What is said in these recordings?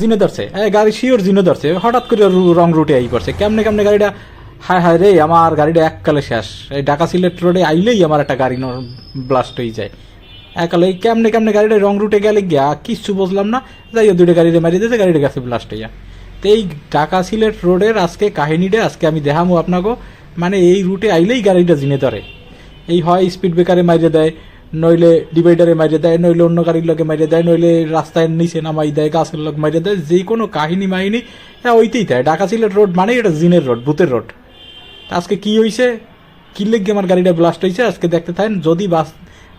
জিনে ধরছে। এ, গাড়ি শিওর জিনে ধরছে। হঠাৎ করে রং রুটে আই পড়ছে। কেমনে কেমনে গাড়িটা, হায় হায় রে, আমার গাড়িটা এককালে শেষ। এই ঢাকা সিলেট রোডে আইলেই আমার একটা গাড়ি ব্লাস্ট হয়ে যায়। একালে কেমনে কেমনে গাড়িটা রং রুটে গেলে গিয়া কিচ্ছু বুঝলাম না। যাই দুইটা গাড়িটা মারি দিয়েছে, গাড়িটা গেছে ব্লাস্ট হইয়া। তো এই ঢাকা সিলেট রোডের আজকে কাহিনীটা, আজকে আমি দেখামো আপনাকে মানে এই রুটে আইলেই গাড়িটা জিনে ধরে। এই হয় স্পিড ব্রেকারে মারিয়ে দেয়। নইলে ডিভাইডারে মাইরে দেয়, নইলে অন্য গাড়ির লোকে মাইরে দেয়, নইলে রাস্তায় নিচে নামাই দেয়, গাছের লোক মাইরে দেয় যে কোনো কাহিনী মাহিনী হ্যাঁ ওইতেই দেয়। ঢাকা সিলেট রোড মানে এটা জিনের রোড ভূতের রোড আজকে কি হয়েছে কি লেগে আমার গাড়িটা ব্লাস্ট হয়েছে আজকে দেখতে থাকেন, যদি বাস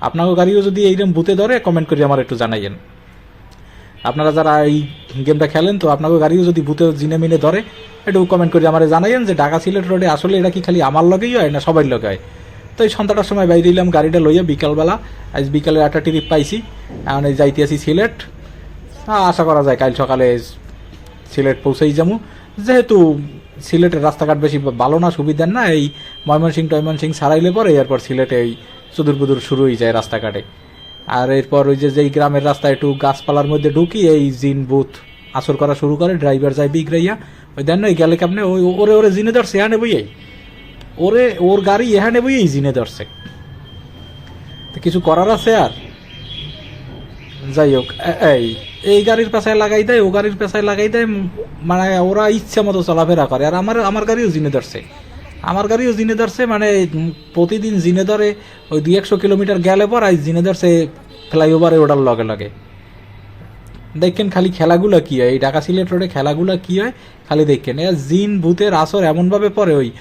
আপনাকে গাড়িও যদি এইরকম ভূতে ধরে কমেন্ট করে আমার একটু জানাইয়েন। আপনারা যারা এই গেমটা খেলেন, তো আপনাকে গাড়িও যদি ভূতে জিনে মিনে ধরে, একটু কমেন্ট করে আমার জানাইয়েন যে ঢাকা সিলেট রোডে আসলে এটা কি খালি আমার লগেই হয় না সবার লগে হয়? তো এই সন্ধ্যাটার সময় বাইরে দিলাম গাড়িটা লইয়া বিকালবেলা। আজ বিকালে একটা ট্রিপ পাইছি। এখন এই যাইতে আছি সিলেট। আশা করা যায় কাল সকালে সিলেট পৌঁছেই যাব যেহেতু সিলেটের রাস্তাঘাট বেশি ভালো না সুবিধার না, এই ময়মনসিং টয়মনসিং সারাইলে পরে এরপর সিলেটে এই সুদূর বুদূর শুরু হয়ে যায় রাস্তাঘাটে। আর এরপর ওই যে যেই গ্রামের রাস্তায় একটু গাছপালার মধ্যে ঢুকি, এই জিন বুথ আসর করা শুরু করে, ড্রাইভার যায় বিগড়াইয়া। ওই দেন ওই গেলে কেমনে? ওই ওরে ওরে জিনে ধরছে হ্যাঁ নেবই ওরে, ওর গাড়ি এহা নেবই এই জিনে ধরছে। তো কিছু করার আছে আর? যাই হোক এই এই গাড়ির পেছায় লাগাই দেয়, ও গাড়ির পেছায় লাগাই দেয় মানে ওরা ইচ্ছা মতো চলাফেরা করে। আর আমার আমার গাড়িও জিনে ধরছে। আমার গাড়িও জিনে ধরছে মানে প্রতিদিন জিনে ধরে ওই দুই একশো কিলোমিটার গেলে পর আজ জিনে ধরছে ফ্লাইওভারে ওটার লগে লগে। দেখেন খালি খেলাগুলো কি হয়? এই ঢাকা সিলেট রোডে খেলাগুলো কি হয়? খালি দেখেন, এ জিন, ভূতের আসর এমনভাবে পড়ে ওই,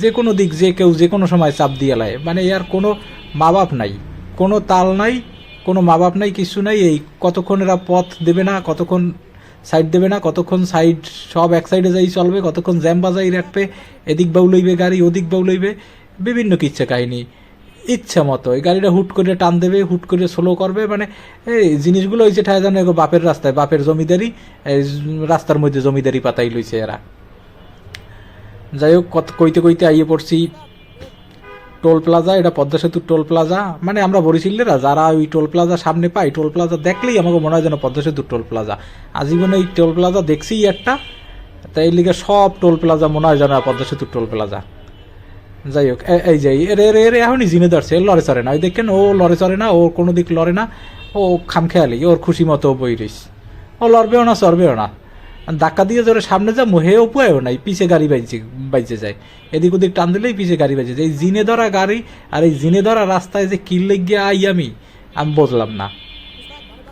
যে কোনো দিক, যে কেউ যে কোনো সময় চাপ দিয়ে লায়। মানে এর কোনো মা বাপ নাই, কোনো তাল নাই, কোনো মা বাপ নাই, কিছু নাই, এই কতক্ষণ এরা পথ দেবে না, কতক্ষণ সাইড দেবে না, কতক্ষণ সাইড সব এক সাইডে যাই চলবে, কতক্ষণ জ্যাম বাজাই রাখবে, এদিক বাউলইবে গাড়ি, ওদিক বাউলইবে বিভিন্ন কিচ্ছা কাহিনী। ইচ্ছা মতো। এই গাড়িটা হুট করে টান দেবে, হুট করে স্লো করবে মানে এই জিনিসগুলো হয়েছে ঠায় জানো এগো বাপের রাস্তায়, বাপের জমিদারি রাস্তার মধ্যে জমিদারি পাতাই লইছে এরা। যাই হোক, কত কইতে কইতে আইয়ে পড়ছি। টোল প্লাজা, এটা পদ্মা সেতুর টোল প্লাজা। মানে আমরা বরিশিল্লেরা যারা ওই টোল প্লাজা সামনে পাই টোল প্লাজা দেখলেই আমাকে মনে হয় যেন পদ্মা সেতুর টোল প্লাজা। আজীবনে এই টোল প্লাজা দেখছি একটা, তাই লিগে সব টোল প্লাজা মনে হয় যেন পদ্মা সেতুর টোল প্লাজা। যাই হোক এই যাই এর এর এর এখনই জিনে ধরছে লড়ে চড়ে না। ওই দেখেন, ও লড়ে চড়ে না, ও কোনো দিক লড়ে না, ও খামখেয়ালি, ওর খুশি মতো বই রইস ও লড়বেও না, চড়বেও না। ধাক্কা দিয়ে ধরে সামনে যা, মুহে উপায়ও নাই, পিছে গাড়ি বাইছে বাইচে যায়। এদিক ওদিক টান দিলেই পিছে গাড়ি বাইচে যায়। এই জিনে ধরা গাড়ি আর এই জিনে ধরা রাস্তায় যে কিল্লে গিয়ে আই আমি আমি বুঝলাম না।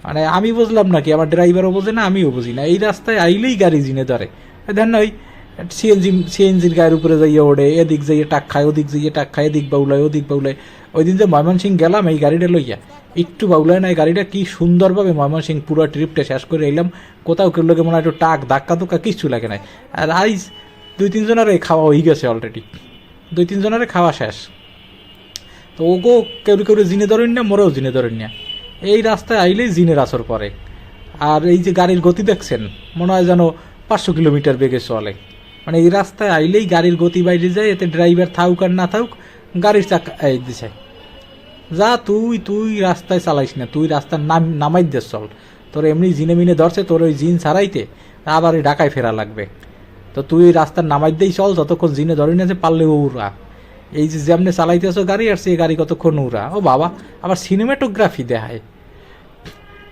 মানে আমি বুঝলাম না কি, আমার ড্রাইভারও বোঝে না, আমিও বুঝি না। এই রাস্তায় আইলেই গাড়ি জিনে ধরে। দেন না ওই সিএনজি সিএনজির গায়ের উপরে যাইয়ে ওড়ে, এদিক যাইয়ে টাক খায়, ওদিক যাইয়ে টাক খায়, এদিক বাউলায়, ওদিক বাউলায়। ওই দিন যে ময়মনসিং গেলাম, এই গাড়িটা লইয়া, একটু বাউলায় না, এই গাড়িটা কি সুন্দরভাবে ময়মনসিং পুরো ট্রিপটা শেষ করে এলাম। কোথাও কেউ লোকে মনে হয় একটু টাক, ধাক্কা ধুক্কা, কিচ্ছু লাগে নাই। আর আইজ দুই তিনজনের খাওয়া হয়ে গেছে অলরেডি দুই তিনজনের খাওয়া শেষ। তো ওগো কেউ কেউ জিনে ধরেন না, মোরেও জিনে ধরেন না। এই রাস্তায় আইলেই জিনের আসর পরে আর এই যে গাড়ির গতি দেখছেন, মনে হয় যেন পাঁচশো কিলোমিটার বেগে চলে। মানে এই রাস্তায় আইলেই গাড়ির গতি বাইরে যায়, এতে ড্রাইভার থাকুক আর না থাকুক, গাড়ির চাকা, এই দিছে। যা তুই তুই রাস্তায় চালাইস না, তুই রাস্তার নাম, নামাই দে চল। তোর এমনি জিনে মিনে ধরছে, তোর ওই জিন ছাড়াইতে, আবার ওই ঢাকায় ফেরা লাগবে। তো তুই রাস্তার নামাই দিয়েই চল, যতক্ষণ জিনে ধরে না যে পারলে উড়া। এই যে যেমনি চালাইতে চালাইতেছো গাড়ি, আর সেই গাড়ি কতক্ষণ উড়া। ও বাবা, আবার সিনেমাটোগ্রাফি দেখায়।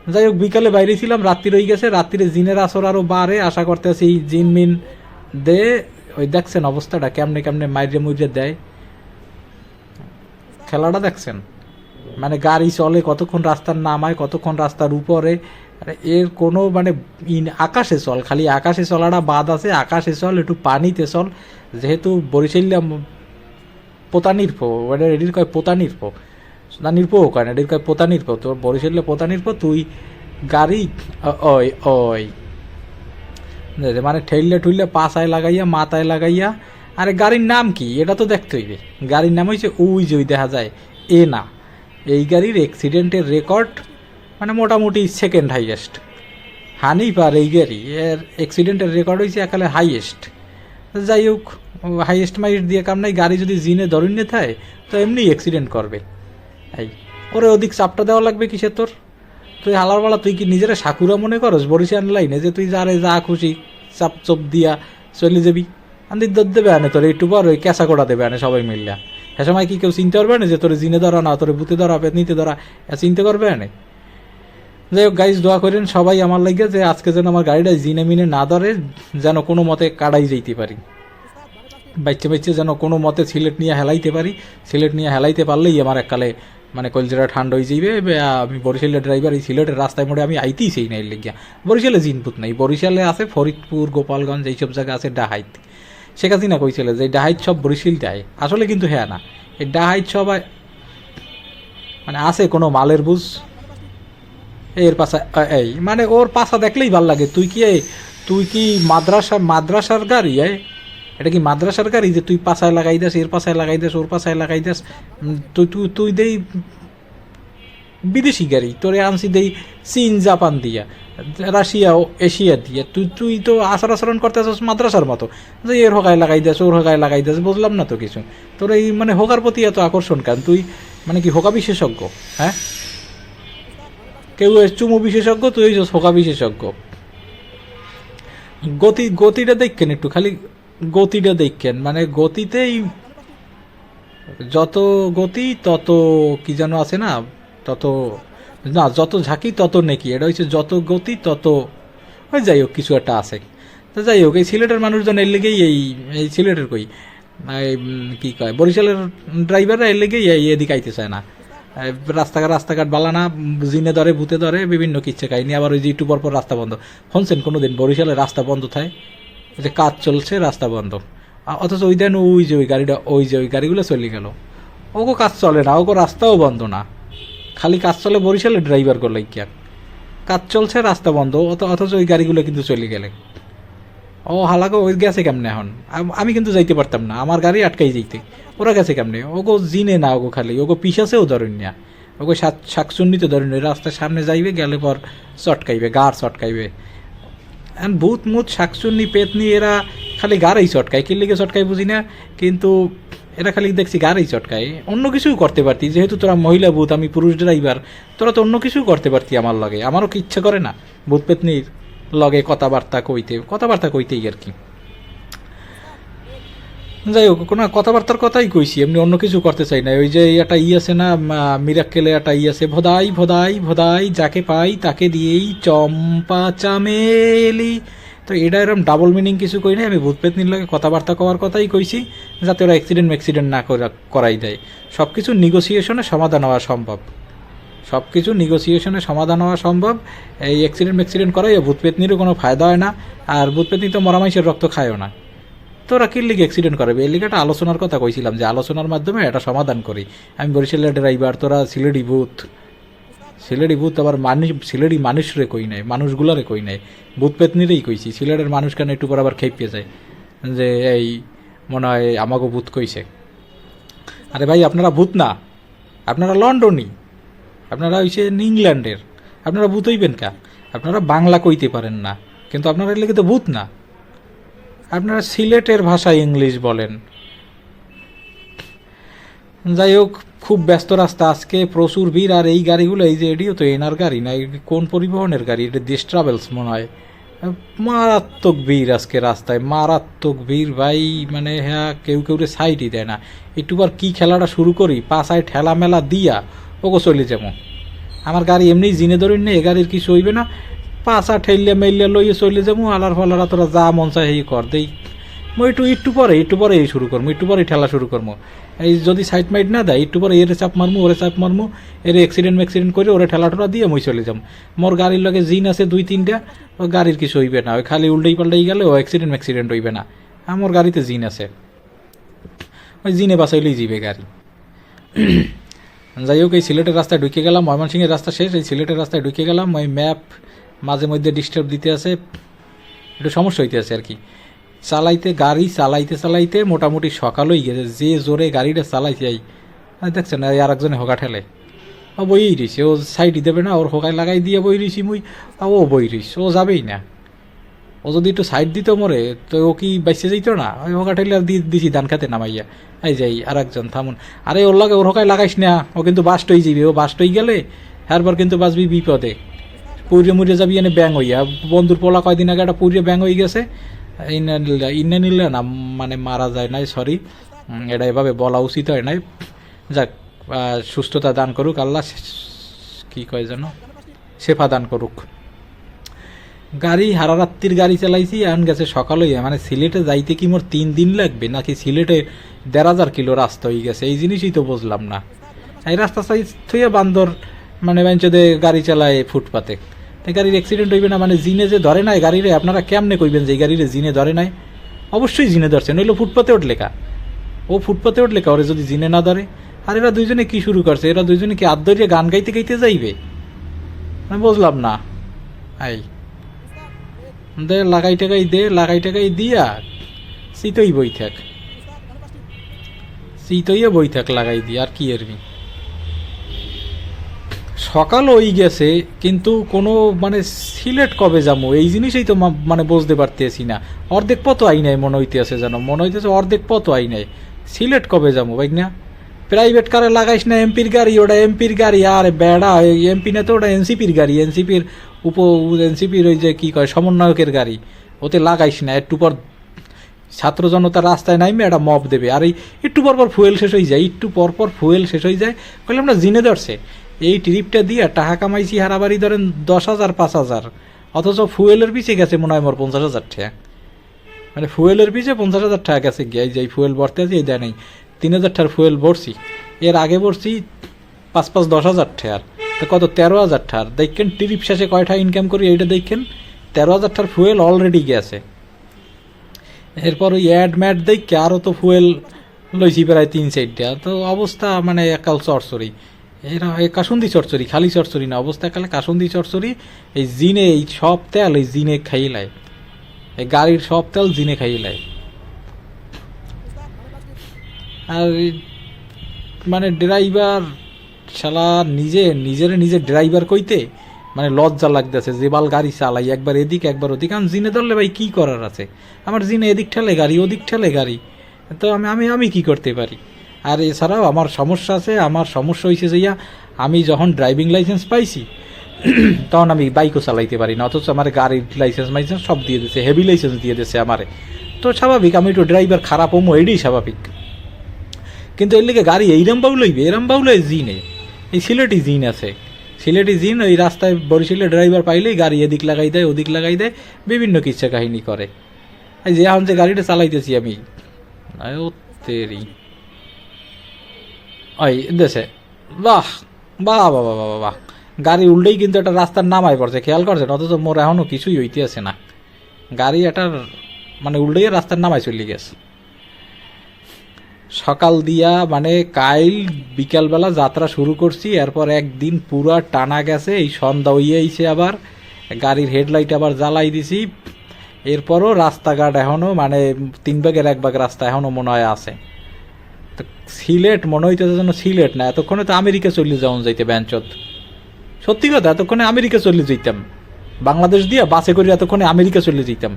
যাই হোক, বিকালে বাইরে ছিলাম, রাত্রি রয়ে গেছে, রাত্রিরে জিনের আসর আরও বাড়ে, আশা করতে করতেছি জিন মিন দে, ওই দেখছেন অবস্থাটা, কেমনে কেমনে মাইরে মুইরে দেয়। খেলাটা দেখছেন? মানে গাড়ি চলে কতক্ষণ রাস্তার নামায়, কতক্ষণ রাস্তার উপরে। আরে এর কোনো মানে ইন- আকাশে চল, খালি আকাশে চলাটা বাদ আছে, আকাশে চল, একটু পানিতে চল। যেহেতু বরিশাল্লা পোতানির পো মানে এটির কয় পোতানির পো না নির্পো কয় না এটির কয় পোতানির পো তোর বরিশাল্লা পোতানির পো তুই গাড়ি ওই ওই। মানে ঠেললে ঠুললে পাশায় লাগাইয়া, মাথায় লাগাইয়া। আরে গাড়ির নাম কি? এটা তো দেখতে হইবে। গাড়ির নাম হয়েছে যে ওই দেখা যায়, এ না। এই গাড়ির অ্যাক্সিডেন্টের রেকর্ড মানে মোটামুটি সেকেন্ড হাইয়েস্ট হানি পার এই গাড়ি, এর অ্যাক্সিডেন্টের রেকর্ড হয়েছে একালে হাইয়েস্ট যাই হোক হাইয়েস্ট মাইস্ট দিয়ে কাম নাই। গাড়ি যদি জিনে ধরুন থাকে তো এমনি অ্যাক্সিডেন্ট করবে। এই, ওরে ওদিক চাপটা দেওয়া লাগবে কিসের তোর? তুই হালার বেলা, তুই কি নিজেরা সাকুরা মনে করস? বরিশাল লাইনে যে তুই যারে যা খুশি, চাপ চপ দিয়া চলে যাবি। আন্দি দর দেবে আনে, তোর একটু পর ওই ক্যাঁচা কোটা দেবে আনে সবাই মিললা। হ্যাঁ সময় কি কেউ চিনতে পারবে না যে তোর জিনে ধরা না, তোর বুতে ধরা পেতনিতে ধরা? চিনতে করবে আনে? যাই হোক গাইজ দোয়া করেন সবাই আমার লাগে যে আজকে যেন আমার গাড়িটা জিনে মিনে না ধরে, যেন কোনো মতে কাড়াই যাইতে পারি। বাচ্চা বাচ্চা যেন কোনো মতে সিলেট নিয়ে হেলাইতে পারি। সিলেট নিয়ে হেলাইতে পারলেই আমার এককালে মানে কলজাটা ঠান্ডা হয়ে যাইবে আমি বরিশালের ড্রাইভার এই সিলেটের রাস্তায় মোড়ে আমি আইতেই সেই নাই লেগিয়া। বরিশালে জিনপুত নাই। বরিশালে আছে ফরিদপুর, গোপালগঞ্জ, এইসব জায়গা আছে ডাহাইত। শেখ হাসিনা কইছিল যে ডাহাইত সব বরিশাল দেয়। আসলে কিন্তু হ্যাঁ না। এই ডাহাইত সব মানে আছে কোনো মালের বুঝ। এর পাশা এই মানে ওর পাশা দেখলেই ভালো লাগে। তুই কি তুই কি মাদ্রাসা, মাদ্রাসার গাড়ি, এই? এটা কি মাদ্রাসার গাড়ি যে তুই পাশায় লাগাই দাস, এর পাশায় লাগাই দাস, ওর পাশায় লাগাই দাস? তুই তুই তুই দেই বিদেশি গাড়ি, তোরে আনছি দেই চীন, জাপান দিয়া, রাশিয়া ও এশিয়া দিয়া। তুই তুই তো আচার আচরণ করতে আসছিস মাদ্রাসার মতো। যে এর হকায় লাগাই দাস, ওর হকায় লাগাই দাস, বুঝলাম না তো কিছু। তোর এই মানে হোকার প্রতি এত আকর্ষণ কেন? তুই মানে কি হোকা বিশেষজ্ঞ? হ্যাঁ? কেউ চুমু বিশেষজ্ঞ, তুই হোকা বিশেষজ্ঞ। গতি, গতিটা দেখকেন একটু, খালি গতিটা দেখকেন মানে গতিতেই যত গতি, তত কি যেন আছে না, তত, না, যত ঝাঁকি, তত নেকি। এটা হচ্ছে যত গতি, তত, ওই যাই হোক, কিছু একটা আছে। তো যাই হোক, এই সিলেটের মানুষজন এর লেগেই এই এই সিলেটের কই কি কয়, বরিশালের ড্রাইভাররা এর লেগেই এই এদিকে আইতে চায় না। রাস্তাঘাট রাস্তাঘাট বালানা জিনে ধরে, ভূতে ধরে, বিভিন্ন কিচ্ছে কাহিনী আবার ওই যে একটু পর পর রাস্তা বন্ধ। শুনছেন কোনোদিন বরিশালে রাস্তা বন্ধ থাকে যে কাজ চলছে, রাস্তা বন্ধ। অথচ ওই দেন ওই যে ওই গাড়িটা, ওই যে ওই গাড়িগুলো চলে গেল। ওগো কাজ চলে না, ওগো রাস্তাও বন্ধ না। খালি কাজ চলে বরিশালে, ড্রাইভার করলে কি আর কাজ চলছে, রাস্তা বন্ধ অথচ ওই গাড়িগুলো কিন্তু চলে গেলে। ও হালাকো ওই গেছে কেমনে এখন? আমি কিন্তু যাইতে পারতাম না, আমার গাড়ি আটকাই যাইতে। ওরা গেছে কেমনে? ওগো জিনে না ওগো খালি, ওগো পিসাসেও ধরেন না। ওগো শাক- শাকচুন্নিতে ধরেন। রাস্তার সামনে যাইবে, গেলে পর চটকাইবে গার চটকাইবে। এখন ভূত মুত, শাকচুন্নি, পেতনি, এরা খালি গাড়াই চটকায়। কি লিগে চটকায় বুঝি না, কিন্তু এরা খালি দেখছি গাড়াই চটকায়। অন্য কিছুই করতে পারতি, যেহেতু তোরা মহিলা ভূত, আমি পুরুষ ড্রাইভার, তোরা তো অন্য কিছুই করতে পারতি আমার লগে। আমারও কি ইচ্ছে করে না? ভূত পেতনির লগে কথাবার্তা কইতে, কথাবার্তা কইতেই আর কি। যাই হোক কোনো কথাবার্তার কথাই কইছি, এমনি অন্য কিছু করতে চাই না। ওই যে একটা ই আছে না মিরাক্কেলে একটা ই আছে, ভোদাই ভোদাই ভোদাই, যাকে পাই তাকে দিয়েই চম্পা চামেলি। তো এটা এরকম ডাবল মিনিং কিছু কই না আমি ভূত পেতনির লাগে কথাবার্তা কওয়ার কথাই কইছি, যাতে ওরা অ্যাক্সিডেন্ট ম্যাক্সিডেন্ট না করা- করাই দেয়। সব কিছু নিগোসিয়েশনে সমাধান হওয়া সম্ভব। সব কিছু নিগোসিয়েশনে সমাধান হওয়া সম্ভব। এই অ্যাক্সিডেন্ট ম্যাক্সিডেন্ট করাই ভূতপেতনিরও কোনো ফায়দা হয় না, আর ভূতপেতনি তো মরামাইশের রক্ত খায়ও না। তোরা কি লিগে অ্যাক্সিডেন্ট করাবে? এর লিগে একটা আলোচনার কথা কইছিলাম যে আলোচনার মাধ্যমে এটা সমাধান করি। আমি বরিশালের ড্রাইভার, তোরা সিলেটি ভূত। সিলেটি ভূত আবার মানুষ সিলেটি মানুষরে কই নাই? মানুষগুলারে কই নাই? ভূত পেতনিরেই কইছি। সিলেটের মানুষ কেন একটু পর আবার খেপিয়ে যায়? যে এই, মনে হয় আমাকে ভূত কইছে। আরে ভাই, আপনারা ভূত না। আপনারা লন্ডনই আপনারা হইছে ইংল্যান্ডের। আপনারা ভূত হইবেন কা? আপনারা বাংলা কইতে পারেন না। কিন্তু আপনারা লেগে তো ভূত না। আপনারা সিলেটের ভাষায় ইংলিশ বলেন। যাই হোক, খুব ব্যস্ত রাস্তা আজকে, প্রচুর ভিড়, আর এই গাড়িগুলো, এই যে এটিও তো, এনার গাড়ি না কোন পরিবহনের গাড়ি? এটা দেশ ট্রাভেলস মনে হয়। মারাত্মক ভিড় আজকে রাস্তায়, মারাত্মক ভিড় ভাই মানে হ্যাঁ কেউ কেউ সাইডই দেয় না। একটু পর কী খেলাটা শুরু করি, পাশায় ঠেলা মেলা দিয়া, ওগো চলে যাব। আমার গাড়ি এমনি জিনে ধরুন না এ গাড়ির কিছু হইবে না পাশা ঠেললে মেললে লইয়ে চলে যাব, আলার ফালারা তোরা যা মন চায় এই কর, দেই। মই একটু একটু পরে একটু পরে এই শুরু করব একটু পরে ঠেলা শুরু করব এই যদি সাইড মাইড না দেয়, একটু পরে এর চাপ মারমু, ওরে চাপ মারমু, এর অ্যাক্সিডেন্ট ম্যাক্সিডেন্ট করে ওরে ঠেলা ঠেলা দিয়ে মই চলে যাম মোর গাড়ির লগে জিন আছে দুই তিনটা, ও গাড়ির কিছু হইবে না, ওই খালি উল্টাই পাল্টাই গেলে ও অ্যাক্সিডেন্ট ম্যাক্সিডেন্ট হইবে না। আমার গাড়িতে জিন আছে। ওই জিনে বাসাইলেই জিবে গাড়ি। যাই হোক, এই সিলেটের রাস্তায় ঢুকে গেলাম, ময়মনসিংহের রাস্তা শেষ, এই সিলেটের রাস্তায় ঢুকে গেলাম, ওই ম্যাপ মাঝে মধ্যে ডিস্টার্ব দিতে আছে। একটু সমস্যা হইতে আছে আর কি। চালাইতে, গাড়ি চালাইতে চালাইতে মোটামুটি সকালই গেছে। যে জোরে গাড়িটা চালাইছে এই দেখছেন আর একজনে হোকা ঠেলে। ও বই রইছে। ও সাইডই দেবে না, ওর হোকায় লাগাই দিয়ে বই রইছি মুই। ও বই রইস ও যাবেই না। ও যদি একটু সাইড দিত মরে, তো ও কি বাইসে যেত না? ওই হোকা ঠেলে আর দিছি ধান খাতে নামাইয়া। এই যাই আর একজন থামুন। আরে, ওর লাগে ওর হোকায় লাগাইস না। ও কিন্তু বাস্ট হয়ে যাবে ও বাস্ট হয়ে গেলে হ্যারবার কিন্তু বাঁচবি বিপদে। পুড়ে মুড়ে যাবি, এনে ব্যাং হইয়া বন্ধুর পোলা কয়দিন আগে একটা পুড়ে ব্যাং হয়ে গেছে। ইন্না নিলে না মানে মারা যায় নাই সরি এটা এভাবে বলা উচিত হয় নাই। যাক সুস্থতা দান করুক, আল্লাহ কি কয় যেন? সেফা দান করুক। গাড়ি হারা রাত্রির গাড়ি চালাইছি, এখন গেছে সকাল সকালে মানে সিলেটে যাইতে কি মোর তিন দিন লাগবে, নাকি সিলেটে দেড় হাজার কিলো রাস্তা হয়ে গেছে? এই জিনিসই তো বুঝলাম না। এই রাস্তা সাইজ থুয়ে বান্দর মানে বেঞ্চে গাড়ি চালায় ফুটপাতে। তাই গাড়ির অ্যাক্সিডেন্ট হইবে না মানে জিনে যে ধরে নাই গাড়িরে, আপনারা কেমনে কইবেন যে এই গাড়িরে জিনে ধরে নাই? অবশ্যই জিনে ধরছে, নইলে ফুটপাতে উঠলে কা? ও ফুটপাতে উঠলে কা, ওরে যদি জিনে না ধরে? আর এরা দুইজনে কি শুরু করছে? এরা দুইজনে কি আদরিয়ে গান গাইতে গাইতে যাইবে? আমি বুঝলাম না। আই দে, লাগাই টাকাই দে, লাগাই টাকাই দিয়া শীতই বই থাক। শীতইয়ে বই থাক, লাগাই দি আর কি এরবি? সকাল হই গেছে, কিন্তু কোনো মানে সিলেট কবে যাব? এই জিনিসই তো মানে বুঝতে পারতেছি না। অর্ধেক পথ আই নাই, মনে হইতেছে যেন। মনে হইতেছে অর্ধেক পথ আই নাই। সিলেট কবে যাব বাইক না প্রাইভেট কারে লাগাইস না এমপির গাড়ি, ওটা এমপির গাড়ি, আর বেড়া এমপি না তো ওটা এনসিপির গাড়ি। এনসিপির উপ এনসিপির ওই যে কি কয়, সমন্বয়কের গাড়ি। ওতে লাগাইস না, একটু পর ছাত্র জনতা রাস্তায় নামবে একটা মপ দেবে। আর এই একটু পর পর ফুয়েল শেষ হয়ে যায়, একটু পর পর ফুয়েল শেষ হয়ে যায়। বলে আমরা জিনে ধরছে। এই ট্রিপটা দিয়ে টাকা কামাইছি হারাবারি ধরেন দশ হাজার, পাঁচ হাজার। অথচ ফুয়েলের পিছিয়ে গেছে মনে হয় মোর পঞ্চাশ হাজার টাকা। মানে ফুয়েলের পিছিয়ে পঞ্চাশ হাজার টাকা গেছে গিয়ে যে ফুয়েল ভরতে আছে, এই দেয় নাই। তিন হাজার টাকার ফুয়েল ভরছি। এর আগে ভরছি পাঁচ পাঁচ, দশ হাজার টাকার। তো কত? তেরো হাজার টাকার। দেখেন ট্রিপ শেষে কয়টা ইনকাম করি, এইটা দেখেন। তেরো হাজার টাকার ফুয়েল অলরেডি গেছে। এরপর ওই অ্যাড ম্যাড দেখে আরও তো ফুয়েল লইছি প্রায় তিন চারটা তো অবস্থা মানে একাল চরচরি। এরা এই কাসুন্দি চরচরি, খালি চরচরি না, অবস্থা একালে কাসুন্দি চরচরি, এই জিনে এই সব তেল এই জিনে খাইলায় এই গাড়ির সব তেল জিনে খাইলায় আর এই মানে ড্রাইভার শালা নিজে, নিজের নিজে ড্রাইভার কইতে মানে লজ্জা লাগতেছে যে বাল গাড়ি চালাই, একবার এদিক, একবার ওদিক। আমি জিনে ধরলে ভাই কী করার আছে? আমার জিনে এদিক ঠেলে গাড়ি, ওদিক ঠেলে গাড়ি। তো আমি আমি আমি কি করতে পারি? আর এছাড়াও আমার সমস্যা আছে, আমার সমস্যা হয়েছে যাইয়া আমি যখন ড্রাইভিং লাইসেন্স পাইছি, তখন আমি বাইকও চালাইতে পারি না, অথচ আমার গাড়ির লাইসেন্স মাইসেন্স সব দিয়ে দিয়েছে হেভি লাইসেন্স দিয়ে দিয়েছে আমারে। তো স্বাভাবিক, আমি একটু ড্রাইভার খারাপ হমো, এটাই স্বাভাবিক। কিন্তু এর লিগে গাড়ি এইরম বাউ লইবে এরম বাউ লয় জিনে এই সিলেটি জিন আছে। সিলেটি জিন, ওই রাস্তায় বরিশালে ড্রাইভার পাইলেই গাড়ি এদিক লাগাই দেয়, ওদিক লাগাই দেয়, বিভিন্ন কিচ্ছা কাহিনী করে। এই যে, এখন যে গাড়িটা চালাইতেছি আমি তেরি। ওই দেশে বাহ বাহ বাহ বাহ বাহ বাহ। গাড়ি উল্টেই কিন্তু একটা রাস্তার নামায় পড়ছে, খেয়াল করছেন? অথচ মোর এখনও কিছুই হইতে আছে না। গাড়ি এটার মানে উল্টেই রাস্তার নামায় চলে গেছে। সকাল দিয়া মানে কাইল বিকালবেলা যাত্রা শুরু করছি, এরপর একদিন পুরা টানা গেছে, এই সন্ধ্যা হইয়ে আইছে আবার। গাড়ির হেডলাইট আবার জ্বালাই দিছি। এরপরও রাস্তাঘাট এখনও মানে তিন ভাগের এক ভাগ রাস্তা এখনও মনে হয় আছে। সিলেট, মনে হইতেছে যেন সিলেট না, এতক্ষণে তো আমেরিকা চলে যাওয়া যাইতে ব্যাঞ্চত। সত্যি কথা, এতক্ষণে আমেরিকা চলে যেতাম বাংলাদেশ দিয়া বাসে করে এতক্ষণে আমেরিকা চলে যেতাম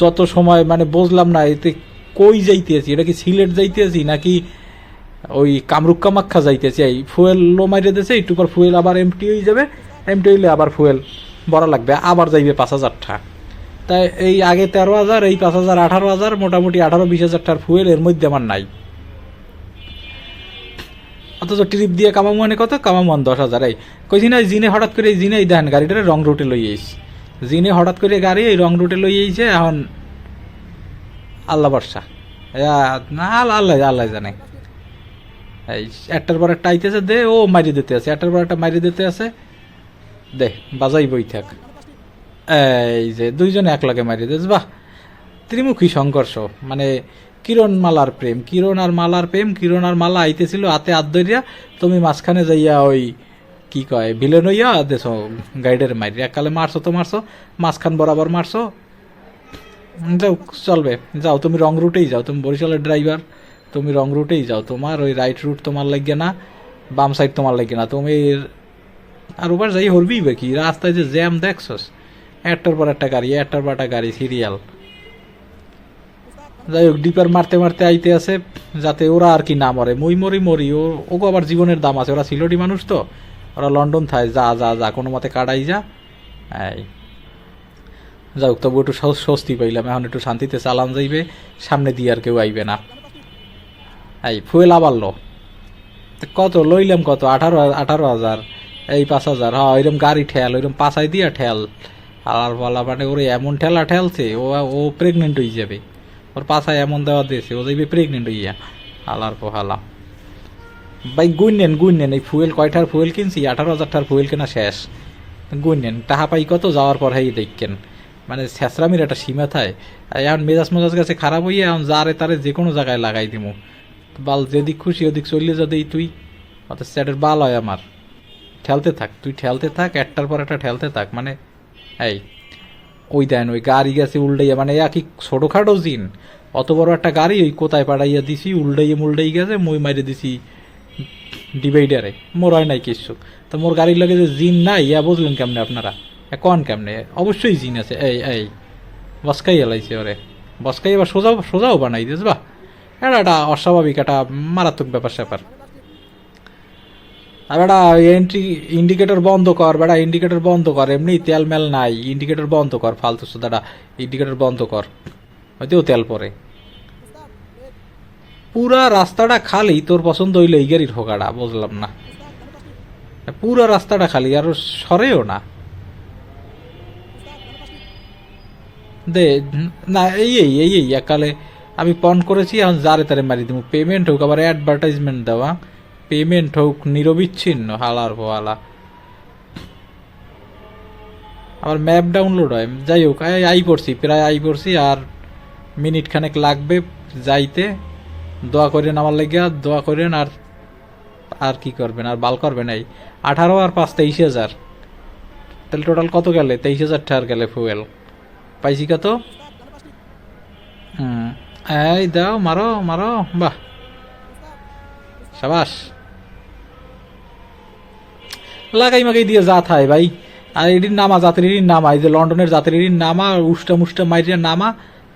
যত সময় মানে বুঝলাম না, এতে কই যাইতেছি? এটা কি সিলেট যাইতেছি নাকি ওই কামরুক কামাখ্যা যাইতেছি? এই ফুয়েল লো মাইরে দিয়েছে একটু পর ফুয়েল আবার এমটি হয়ে যাবে এমটি হইলে আবার ফুয়েল বড় লাগবে, আবার যাইবে পাঁচ হাজার টাকা তাই এই আগে তেরো হাজার, এই পাঁচ হাজার, আঠারো হাজার, মোটামুটি আঠারো, বিশ হাজার টাকার ফুয়েল এর মধ্যে আমার নাই। অথচ ট্রিপ দিয়ে কামাম মানে কত? কামাম ওয়ান দশ হাজার। এই কইছি না জিনে হঠাৎ করে জিনে এই দেখেন গাড়িটারে, রং রুটে লই আইস। জিনে হঠাৎ করে গাড়ি এই রং রুটে লই আইছে, এখন আল্লাহ বর্ষা না, আল্লাহ আল্লাহ জানে। এই, একটার পর একটা আইতেছে, দে, ও মারি দিতে আছে, একটার পর একটা মারি দিতে আছে। দে বাজাই বই থাক। এই যে দুইজনে এক লগে মারি দিয়েছে, বাহ। ত্রিমুখী সংঘর্ষ মানে কিরণ মালার প্রেম, কিরণ আর মালার প্রেম, কিরণ আর মালা আইতেছিল হাতে আদরিয়া তুমি মাঝখানে যাইয়া ওই কি কয় ভিলেন হইয়া দেশ গাইডের মারি এককালে মারছো তো মারছো, মাঝখান বরাবর মারছো। যাও, চলবে, যাও, তুমি রং রুটেই যাও, তুমি বরিশালের ড্রাইভার তুমি রং রুটেই যাও, তোমার ওই রাইট রুট তোমার লাগবে না, বাম সাইড তোমার লাগবে না, তুমি আর ওবার যাই হরবি বা কি, রাস্তায় যে জ্যাম দেখছস। একটার পর একটা গাড়ি, একটার পর একটা গাড়ি সিরিয়াল যাই হোক ডিপার মারতে মারতে আইতে আছে, যাতে ওরা আর কি না মরে। মই মরি মরি, ও, ওগো আবার জীবনের দাম আছে। ওরা সিলোটি মানুষ তো। ওরা লন্ডন থায়, যা যা যা, কোনো মতে কাটাই যা। এই। যাই হোক, তবু একটু স্বস্তি পাইলাম। এখন একটু শান্তিতে চালান যাইবে, সামনে দিয়ে আর কেউ আইবে না। এই, ফুয়েল আবার লো। কত, লইলাম কত? আঠারো আঠারো হাজার, এই পাঁচ হাজার। হ্যাঁ ওইরকম গাড়ি ঠেল ওইরকম পাঁচাই দিয়া ঠেল আর বলা মানে ওরে এমন ঠেলা ঠেলছে, ও ও প্রেগনেন্ট হয়ে যাবে। ওর পাছায় এমন দেওয়া দিয়েছে, ও যাইবে প্রেগনেন্ট হইয়া। আলার পোহালা। ভাই গুইনেন গুইনেন এই ফুয়েল কয়টার ফুয়েল কিনছি? আঠারো হাজারটার ফুয়েল কেনা শেষ। গুন নেন টাহা পাই কত? যাওয়ার পর হেই দেখকেন মানে ছেঁচড়ামির একটা সীমা থায়। এখন মেজাজ মেজাজ কাছে খারাপ হইয়া এখন যারে তারে যে কোনো জায়গায় লাগাই দিমু। বাল যেদিক খুশি ওদিক চললে যদি তুই অত স্যাটের বাল হয় আমার। ঠেলতে থাক, তুই ঠেলতে থাক, একটার পর একটা ঠেলতে থাক মানে এই, ওই দেন, ওই গাড়ি গেছে উল্টাইয়া মানে একই ছোটোখাটো জিন অত বড় একটা গাড়ি ওই কোথায় পাঠাইয়া দিছি, উল্টাইয়া মুল্টাই গেছে, মই মাইরে দিছি ডিভাইডারে মোর হয় নাই কিছু তো মোর গাড়ির লাগে যে জিন নাই ইয়া বুঝলেন কেমনে আপনারা? কন কেমনে? অবশ্যই জিন আছে। এই এই বসকাই এলাইছে ওরে। বসকাই এবার সোজাও সোজাও বানাই দিস বা এটা একটা অস্বাভাবিক একটা মারাত্মক ব্যাপার স্যাপার আর বেটা এন্ট্রি ইন্ডিকেটর বন্ধ কর, বেটা ইন্ডিকেটর বন্ধ কর, এমনি তেল মেল নাই ইন্ডিকেটর বন্ধ কর, ফালতু সুদাটা ইন্ডিকেটর বন্ধ কর। হয়তো তেল পরে। পুরা রাস্তাটা খালি, তোর পছন্দ হইলে এই গাড়ি ঠোকাটা বুঝলাম না। পুরা রাস্তাটা খালি, আর সরেও না। দে, না, এই এই এই এই একালে আমি পন করেছি, এখন যারে তারে মারি দিব পেমেন্ট হোক, আবার অ্যাডভার্টাইজমেন্ট দেওয়া পেমেন্ট হোক, নিরবিচ্ছিন্ন, হালার পোয়ালা আবার ম্যাপ ডাউনলোড হয়। যাই হোক, আই পড়ছি, প্রায় আই পড়ছি, আর মিনিট খানেক লাগবে যাইতে। দোয়া করেন আমার লেগে দোয়া করেন আর আর কি করবেন, আর বাল করবেন এই। আঠারো আর পাঁচ তেইশ হাজার। তাহলে টোটাল কত গেলে? তেইশ হাজার টাকার গেলে ফুয়েল পাইছি কত? হুম, এই দাও, মারো মারো, বাহ। সাবাস। লাগাই মাগাই দিয়ে যা থায় ভাই। আর এটির নামা যাত্রীর নামা, এই যে লন্ডনের যাত্রীর নামা উষ্টা মুষ্টা মাইরিয়া নামা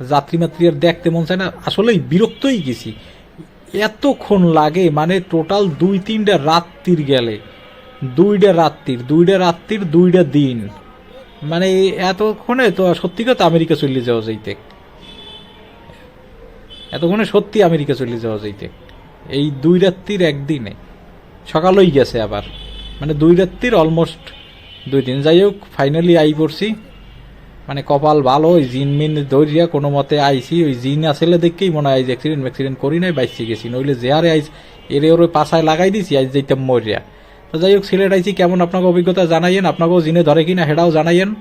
যাত্রী মাত্রী আর দেখতে মন চায় না। আসলেই বিরক্তই গেছি। এতক্ষণ লাগে মানে টোটাল দুই তিনটা রাত্রির গেলে। দুইটা রাত্রির দুইটা রাত্রির, দুইটা দিন। মানে এতক্ষণে তো সত্যি কথা আমেরিকা চলে যাওয়া যাইতে। এতক্ষণে সত্যি আমেরিকা চলে যাওয়া যাইতে। এই দুই রাত্রির একদিনে। সকালই গেছে আবার। মানে দুই রাত্রির অলমোস্ট দুই দিন। যাই হোক ফাইনালি আই পড়ছি। মানে কপাল ভালো, ওই জিন মিন দৌড়িয়া কোনো মতে আইছি। ওই জিন আসলে দেখেই মনে হয় অ্যাক্সিডেন্ট ম্যাক্সিডেন্ট করি নাই, বাইসি গেছি। নইলে যে হারে আইস, এরে ওর পাশায় লাগাই দিছি আইস যেতাম মরিয়া। তো যাই হোক, সিলেট আইছি। কেমন আপনাকে অভিজ্ঞতা জানাইয়েন? আপনাকেও জিনে ধরে কিনা, সেটাও জানাইয়েন।